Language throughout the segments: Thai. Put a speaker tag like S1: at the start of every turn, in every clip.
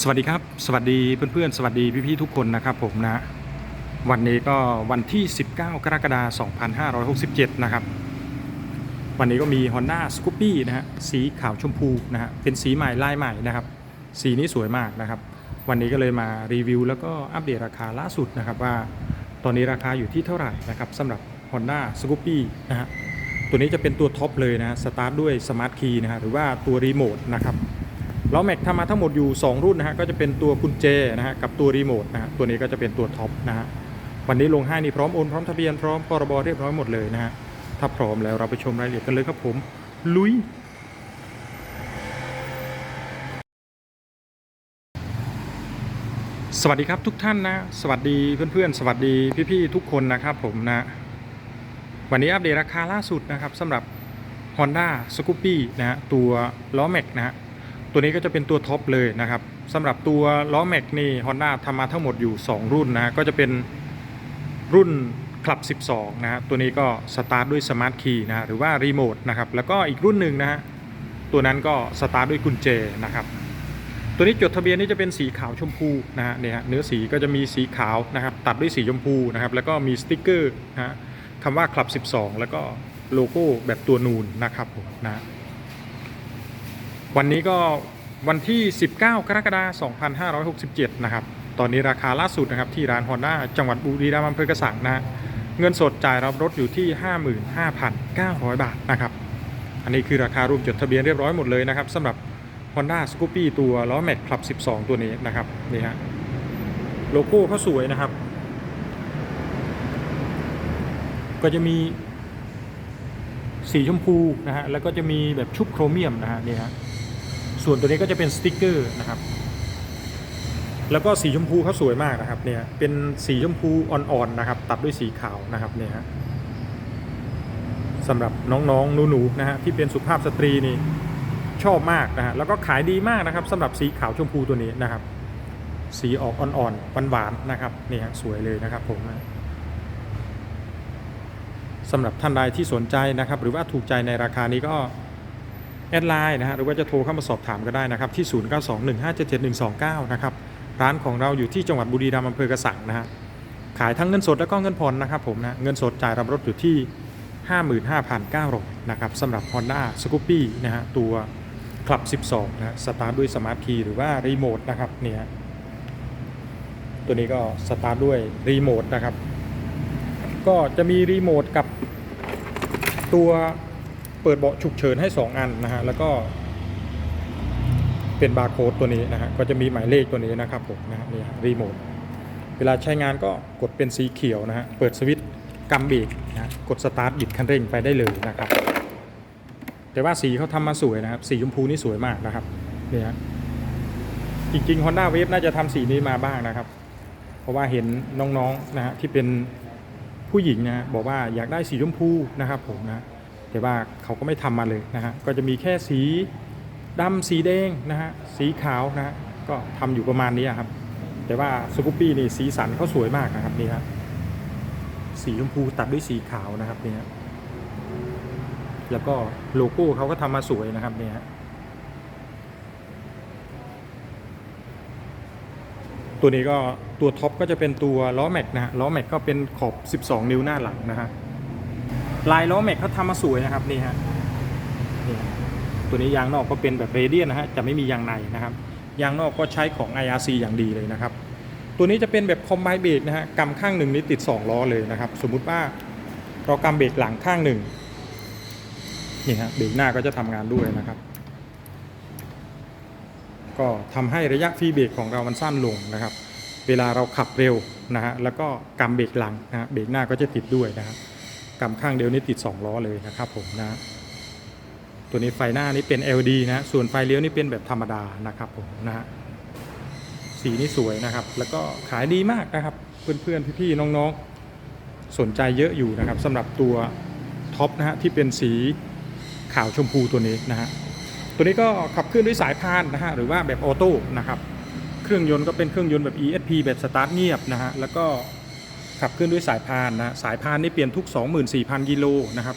S1: สวัสดีครับ สวัสดีเพื่อนๆ สวัสดีพี่ๆทุกคนนะครับผมนะ วันนี้ก็วันที่ 19 กรกฎาคม2567 นะครับ วันนี้ก็มี Honda s c o o p y นะฮะสีขาวชมพูนะฮะเป็นสีใหม่ลายใหม่นะครับ สีนี้สวยมากนะครับ วันนี้ก็เลยมารีวิว แล้วก็อัปเดตราคาล่าสุดนะครับว่า ตอนนี้ราคาอยู่ที่เท่าไหร่นะครับสำหรับ Honda s c o o p y นะฮะตัวนี้จะเป็นตัวท็อปเลยนะฮะสตาร์ทด้วยสมาร์ทคีย์นะฮะหรือว่าตัวรีโมทนะครับ ล้อแม็กทำมาทั้งหมดอยู่ 2 รุ่นนะฮะก็จะเป็นตัวกุญแจนะฮะกับตัวรีโมทนะฮะตัวนี้ก็จะเป็นตัวท็อปนะฮะวันนี้ลงให้นี่พร้อมโอนพร้อมทะเบียนพร้อมพรบเรียบร้อยหมดเลยนะฮะถ้าพร้อมแล้วเราไปชมรายละเอียดกันเลยครับผม ลุยสวัสดีครับทุกท่านนะสวัสดีเพื่อนๆ สวัสดีพี่ๆทุกคนนะครับผมนะวันนี้อัปเดตราคาล่าสุดนะครับสำหรับ Honda s c o o p y นะฮะตัวล้อแม็กนะฮะ ตัวนี้ก็จะเป็นตัวท็อปเลยนะครับสำหรับตัวล้อแม็กนี่ Honda ทำมาทั้งหมดอยู่ 2 รุ่นนะก็จะเป็นรุ่นคลับ 12 นะฮะตัวนี้ก็สตาร์ทด้วยสมาร์ทคีย์นะหรือว่ารีโมทนะครับแล้วก็อีกรุ่นหนึ่งนะฮะตัวนั้นก็สตาร์ทด้วยกุญแจนะครับตัวนี้จดทะเบียนนี่จะเป็นสีขาวชมพูนะฮะเนี่ยเนื้อสีก็จะมีสีขาวนะครับตัดด้วยสีชมพูนะครับแล้วก็มีสติ๊กเกอร์นะคำว่าคลับ 12 แล้วก็โลโก้แบบตัวนูนนะครับผมนะ วันนี้ก็วันที่ 19 กรกฎาคม 2567 นะครับ ตอนนี้ราคาล่าสุดนะครับที่ร้านฮอนด้าจังหวัดบุรีรัมย์อำเภอกระสังนะเงินสดจ่ายรับรถอยู่ที่ 55,900 บาทนะครับ อันนี้คือราคารวมจดทะเบียนเรียบร้อยหมดเลยนะครับสำหรับ Honda s c o o p y ตัวล้อแม็กคลับ 12 ตัวนี้นะครับนี่ฮะโลโก้เขาสวยนะครับ ก็จะมีสีชมพูนะฮะแล้วก็จะมีแบบชุบโครเมียมนะฮะนี่ฮะ ส่วนตัวนี้ก็จะเป็นสติกเกอร์นะครับ แล้วก็สีชมพูเขาสวยมากนะครับเนี่ยเป็นสีชมพูอ่อนๆนะครับ ตัดด้วยสีขาวนะครับเนี่ยฮะสำหรับน้องๆหนูๆนะฮะที่เป็นสุภาพสตรีนี่ชอบมากนะฮะแล้วก็ขายดีมากนะครับสำหรับสีขาวชมพูตัวนี้นะครับ สีออกอ่อนๆหวานๆนะครับนี่ฮะสวยเลยนะครับผมนะสำหรับท่านใดที่สนใจนะครับ หรือว่าถูกใจในราคานี้ก็ แอดไลน์นะฮะหรือว่าจะโทรเข้ามาสอบถามก็ได้นะครับที่ 0921577129 นะครับร้านของเราอยู่ที่จังหวัดบุรีรัมย์อำเภอกระสังนะฮะขายทั้งเงินสดแล้วก็เงินผ่อนนะครับผมนะเงินสดจ่ายรับรถอยู่ที่ 55,900นะครับสำหรับ Honda s c o o p y นะฮะตัวคลับ 12นะฮะสตาร์ทด้วยสมาร์ทคีย์หรือว่ารีโมทนะครับเนี่ยตัวนี้ก็สตาร์ทด้วยรีโมทนะครับก็จะมีรีโมทกับตัว เปิดเบาะฉุกเฉินให้ 2 อันนะฮะแล้วก็เป็นบาร์โค้ดตัวนี้นะฮะก็จะมีหมายเลขตัวนี้นะครับผมนะฮะนี่ฮะรีโมทเวลาใช้งานก็กดเป็นสีเขียวนะฮะเปิดสวิตช์กำเบรกนะฮะกดสตาร์ทบิดคันเร่งไปได้เลยนะครับ แต่ว่าสีเขาทำมาสวยนะครับ สีชมพูนี่สวยมากนะครับนี่ฮะจริงๆ Honda Wave น่าจะทำสีนี้มาบ้างนะครับ เพราะว่าเห็นน้องๆนะฮะที่เป็นผู้หญิงนะฮะบอกว่าอยากได้สีชมพูนะครับผมนะ แต่ว่าเขาก็ไม่ทำมาเลยนะฮะก็จะมีแค่สีดำสีแดงนะฮะสีขาวนะฮะก็ทำอยู่ประมาณนี้ครับ แต่ว่าสกูปปี้นี่สีสันเขาสวยมากนะครับนี่ฮะสีชมพูตัดด้วยสีขาวนะครับนี่ฮะแล้วก็โลโก้เขาก็ทำมาสวยนะครับนี่ฮะตัวนี้ก็ตัวท็อปก็จะเป็นตัวล้อแม็กนะฮะล้อแม็กก็เป็นขอบ 12 นิ้วหน้าหลังนะฮะ ลายล้อแม็กเขาทำมาสวยนะครับนี่ฮะนี่ตัวนี้ยางนอกก็เป็นแบบเรเดียนนะฮะจะไม่มียางในนะครับยางนอกก็ใช้ของ IRC อย่างดีเลยนะครับ ตัวนี้จะเป็นแบบคอมไบเบรกนะฮะกำข้างหนึ่งนี่ติด 2 ล้อเลยนะครับ สมมุติว่าเรากำเบรกหลังข้างหนึ่งนี่ฮะเบรกหน้าก็จะทำงานด้วยนะครับ ก็ทำให้ระยะฟรีเบรกของเรามันสั้นลงนะครับ เวลาเราขับเร็วนะฮะแล้วก็กำเบรกหลังนะฮะเบรกหน้าก็จะติดด้วยนะครับ กำข้างเดียวนี่ติด 2 ล้อเลยนะครับผมนะ ตัวนี้ไฟหน้านี่เป็น LED นะ ส่วนไฟเลี้ยวนี่เป็นแบบธรรมดานะครับผมนะฮะสีนี่สวยนะครับ แล้วก็ขายดีมากนะครับ เพื่อนๆพี่ๆน้องๆ สนใจเยอะอยู่นะครับสำหรับตัวท็อปนะฮะที่เป็นสีขาวชมพูตัวนี้นะฮะตัวนี้ก็ขับเคลื่อนด้วยสายพานนะฮะหรือว่าแบบออโต้นะครับ เครื่องยนต์ก็เป็นเครื่องยนต์แบบ ESP แบบสตาร์ทเงียบนะฮะแล้วก็ ขับเคลื่อนด้วยสายพานนะสายพานนี่เปลี่ยนทุก 24,000 กิโลนะครับ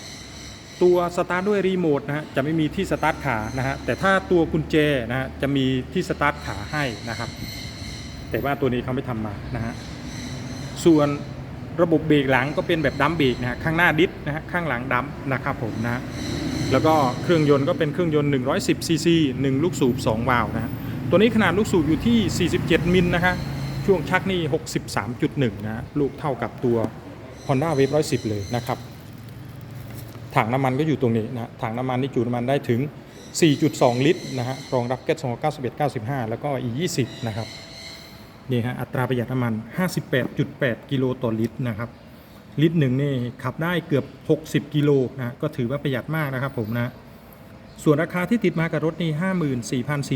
S1: ตัวสตาร์ทด้วยรีโมทนะฮะจะไม่มีที่สตาร์ทขานะฮะแต่ถ้าตัวกุญแจนะฮะจะมีที่สตาร์ทขาให้นะครับ แต่ว่าตัวนี้เขาไม่ทำมานะฮะส่วนระบบเบรกหลังก็เป็นแบบดัมเบรกนะฮะข้างหน้าดิสนะฮะข้างหลังดัมนะครับผมนะฮะแล้วก็เครื่องยนต์ก็เป็นเครื่องยนต์ 110ซีซี1ลูกสูบ2วาล์วนะฮะตัวนี้ขนาดลูกสูบอยู่ที่ 47 มิลนะฮะ ช่วงชักนี่ 63.1นะฮะลูกเท่ากับตัว Honda Wave 110 เลยนะครับถังน้ำมันก็อยู่ตรงนี้นะฮะถังน้ำมันนี่จุน้ำมันได้ถึง 4.2 ลิตรนะฮะรองรับแก๊ส291 95 แล้วก็ E20 นะครับนี่ฮะอัตราประหยัดน้ำมัน 58.8 กิโลต่อลิตรนะครับลิตรหนึ่งนี่ขับได้เกือบ 60 กิโลนะก็ถือว่าประหยัดมากนะครับผมนะส่วนราคาที่ติดมากับรถนี่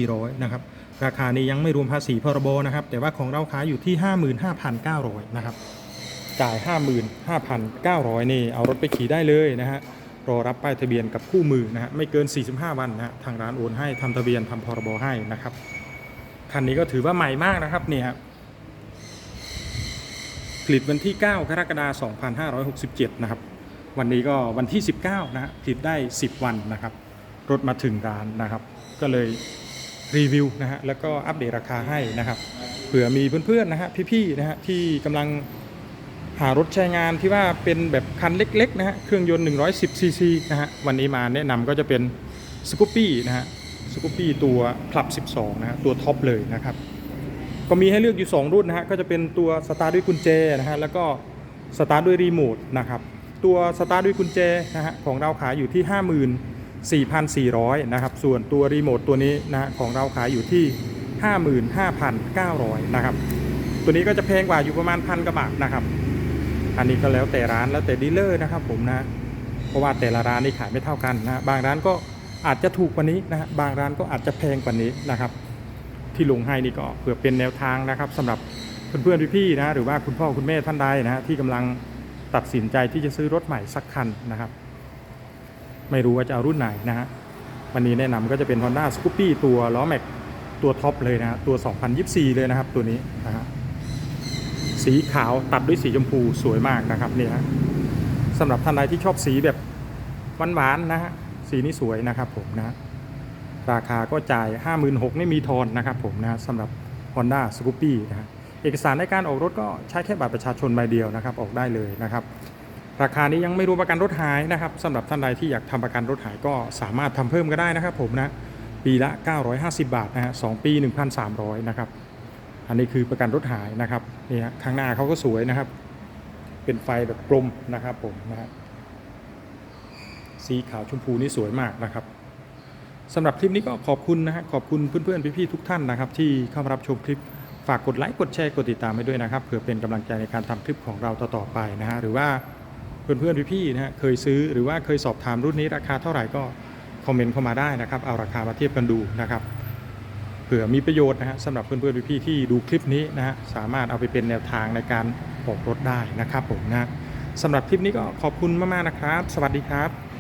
S1: 54,400 นะครับ ราคานี้ยังไม่รวมภาษีพรบนะครับ แต่ว่าของเราขายอยู่ที่ 55,900นะครับ จ่าย 55,900 นี่เอารถไปขี่ได้เลยนะฮะรอรับป้ายทะเบียนกับคู่มือนะฮะไม่เกิน 45 วันนะฮะทางร้านโอนให้ทำทะเบียนทำพรบให้นะครับคันนี้ก็ถือว่าใหม่มากนะครับนี่ครับผลิตวันที่ 9 กรกฎาคม2567 นะครับ วันนี้ก็วันที่ 19 นะฮะผลิตได้ 10 วันนะครับ รถมาถึงร้านนะครับ ก็เลย รีวิวนะฮะแล้วก็อัปเดตราคาให้นะครับเผื่อมีเพื่อนๆนะฮะพี่ๆนะฮะที่กำลังหารถใช้งานที่ว่าเป็นแบบคันเล็กๆนะฮะเครื่องยนต์ 110ซีซีนะฮะวันนี้มาแนะนำก็จะเป็นสกูปปี้นะฮะสกูปปี้ตัวคลับ 12 นะฮะตัวท็อปเลยนะครับก็มีให้เลือกอยู่ 2 รุ่นนะฮะก็จะเป็นตัวสตาร์ทด้วยกุญแจนะฮะแล้วก็สตาร์ทด้วยรีโมทนะครับตัวสตาร์ทด้วยกุญแจนะฮะของเราขายอยู่ที่ 4,400 นะครับ ส่วนตัวรีโมทตัวนี้นะของเราขายอยู่ที่ 55,900 นะครับ ตัวนี้ก็จะแพงกว่าอยู่ประมาณพันกว่าบาทนะครับ อันนี้ก็แล้วแต่ร้านแล้วแต่ดีลเลอร์นะครับผมนะ เพราะว่าแต่ละร้านนี่ขายไม่เท่ากันนะ บางร้านก็อาจจะถูกกว่านี้นะฮะบางร้านก็อาจจะแพงกว่านี้นะครับ ที่ลงให้นี่ก็เพื่อเป็นแนวทางนะครับสำหรับเพื่อนๆพี่ๆนะหรือว่าคุณพ่อคุณแม่ท่านใดนะฮะที่กำลังตัดสินใจที่จะซื้อรถใหม่สักคันนะครับ ไม่รู้ว่าจะเอารุ่นไหนนะฮะวันนี้แนะนำก็จะเป็น Honda s c o o p y ตัวล้อแม็กตัวท็อปเลยนะฮะตัว 2024 เลยนะครับตัวนี้นะฮะสีขาวตัดด้วยสีชมพูสวยมากนะครับนี่ฮะสำหรับท่านใดที่ชอบสีแบบหวานๆนะฮะสีนี้สวยนะครับผมนะราคาก็จ่าย 56,000ไม่มีทอนนะครับผมนะสำหรับ Honda s c o o p y นะฮะเอกสารในการออกรถก็ใช้แค่บัตรประชาชนใบเดียวนะครับ ออกได้เลยนะครับ ราคานี้ยังไม่รวมประกันรถหายนะครับสำหรับท่านใดที่อยากทำประกันรถหายก็สามารถทำเพิ่มก็ได้นะครับผมนะปีละ 950 บาทนะฮะสองปี 1,300 นะครับ อันนี้คือประกันรถหายนะครับนี่ฮะข้างหน้าเขาก็สวยนะครับ เป็นไฟแบบกลมนะครับผมนะฮะสีขาวชมพูนี่สวยมากนะครับสำหรับคลิปนี้ก็ขอบคุณนะฮะขอบคุณเพื่อนๆพี่ๆทุกท่านนะครับ ที่เข้ามารับชมคลิปฝากกดไลค์กดแชร์กดติดตามให้ด้วยนะครับเพื่อเป็นกำลังใจในการทำคลิปของเราต่อๆไปนะฮะหรือว่า เพื่อนๆพี่ๆนะฮะเคยซื้อหรือว่าเคยสอบถามรุ่นนี้ราคาเท่าไหร่ก็คอมเมนต์เข้ามาได้นะครับเอาราคามาเทียบกันดูนะครับเผื่อมีประโยชน์นะฮะสำหรับเพื่อนๆพี่ๆที่ดูคลิปนี้นะฮะสามารถเอาไปเป็นแนวทางในการออกรถได้นะครับผมนะสำหรับคลิปนี้ก็ขอบคุณมากๆนะครับ สวัสดีครับ